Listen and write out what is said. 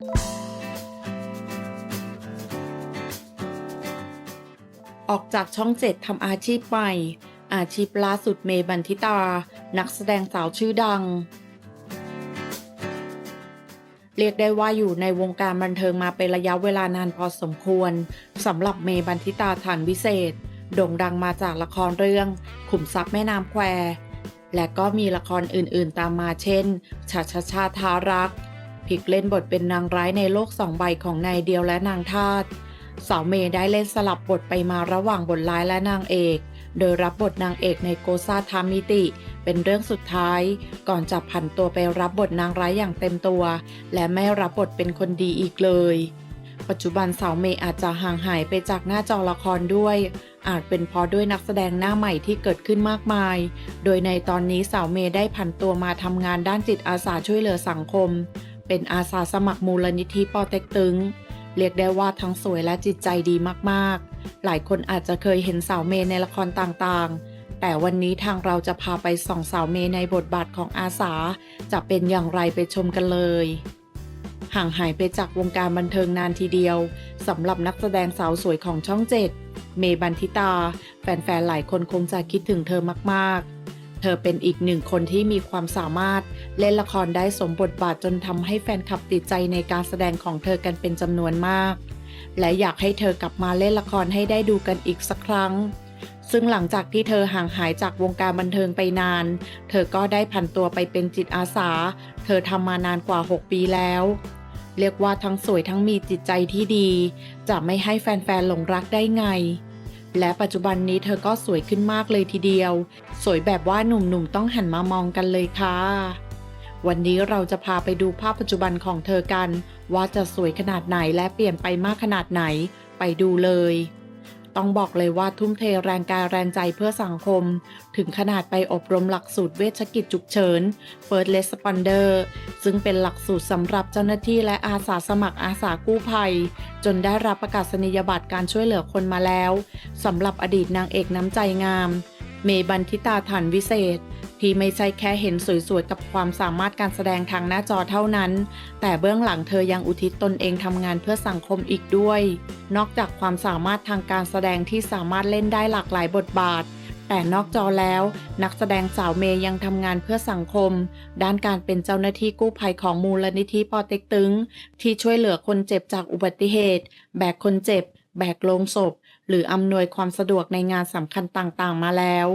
ออกจากช่องเจ็ดทำอาชีพใหม่ อาชีพล่าสุดเมย์บันทิตา นักแสดงสาวชื่อดัง เรียกได้ว่าอยู่ในวงการบันเทิงมาเป็นระยะเวลานานพอสมควรสำหรับเมย์บันทิตาฐานวิเศษ โด่งดังมาจากละครเรื่อง ขุมทรัพย์แม่น้ำแคว และก็มีละครอื่นๆตามมาเช่น ชาชาชาทารัก พลิกเล่นบทเป็นนางร้ายในโลกสองใบของนายเดียวและนางทาสสาวเมย์ได้เล่นสลับบทไปมาระหว่างบทร้ายและนางเอก โดยรับบทนางเอกในโกซาทามิติ เป็นเรื่องสุดท้าย ก่อนจะผันตัวไปรับบทนางร้ายอย่างเต็มตัว และไม่รับบทเป็นคนดีอีกเลย ปัจจุบันสาวเมย์อาจจะห่างหายไปจากหน้าจอละครด้วย อาจเป็นเพราะด้วยนักแสดงหน้าใหม่ที่เกิดขึ้นมากมาย โดยในตอนนี้สาวเมย์ได้ผันตัวมาทำงานด้านจิตอาสาช่วยเหลือสังคม เป็นอาสาสมัครมูลนิธิปอเต็กตึง เรียกได้ว่าทั้งสวยและจิตใจดีมากๆ หลายคนอาจจะเคยเห็นสาวเมย์ในละครต่างๆ แต่วันนี้ทางเราจะพาไปส่องสาวเมย์ในบทบาทของอาสา จะเป็นอย่างไรไปชมกันเลย ห่างหายไปจากวงการบันเทิงนานทีเดียวสำหรับนักแสดงสาวสวยของช่องเจ็ดเมย์บันทิตา แฟนๆหลายคนคงจะคิดถึงเธอมากๆ เธอเป็นอีกหนึ่งคนที่มีความสามารถเล่นละครได้สมบทบาทจนทำให้แฟนคลับติดใจในการแสดงของเธอกันเป็นจำนวนมาก และอยากให้เธอกลับมาเล่นละครให้ได้ดูกันอีกสักครั้ง ซึ่งหลังจากที่เธอห่างหายจากวงการบันเทิงไปนาน เธอก็ได้ผันตัวไปเป็นจิตอาสา เธอทำมานานกว่า 6 ปีแล้ว เรียกว่าทั้งสวยทั้งมีจิตใจที่ดี จะไม่ให้แฟนๆหลงรักได้ไง และปัจจุบันนี้เธอก็สวยขึ้นมากเลยทีเดียว สวยแบบว่าหนุ่มๆต้องหันมามองกันเลยค่ะ วันนี้เราจะพาไปดูภาพปัจจุบันของเธอกัน ว่าจะสวยขนาดไหนและเปลี่ยนไปมากขนาดไหน ไปดูเลย ต้องบอกเลยว่าทุ่มเทแรงกายแรงใจเพื่อสังคม ถึงขนาดไปอบรมหลักสูตรเวชกิจฉุกเฉิน First Responder ซึ่งเป็นหลักสูตรสำหรับเจ้าหน้าที่และอาสาสมัครอาสากู้ภัย จนได้รับประกาศนียบัตรการช่วยเหลือคนมาแล้วสำหรับอดีตนางเอกน้ำใจงาม เมย์บันทิตาฐานวิเศษ ที่ไม่ใช่แค่เห็นสวยๆ กับความสามารถการแสดงทางหน้าจอเท่านั้น แต่เบื้องหลังเธอยังอุทิศตนเองทำงานเพื่อสังคมอีกด้วย นอกจากความสามารถทางการแสดงที่สามารถเล่นได้หลากหลายบทบาท แต่นอกจอแล้ว นักแสดงสาวเมย์ยังทำงานเพื่อสังคม ด้านการเป็นเจ้าหน้าที่กู้ภัยของมูลนิธิปอเต็กตึง ที่ช่วยเหลือคนเจ็บจากอุบัติเหตุ แบกคนเจ็บ แบกโลงศพ หรืออำนวยความสะดวกในงานสำคัญต่างๆ มาแล้ว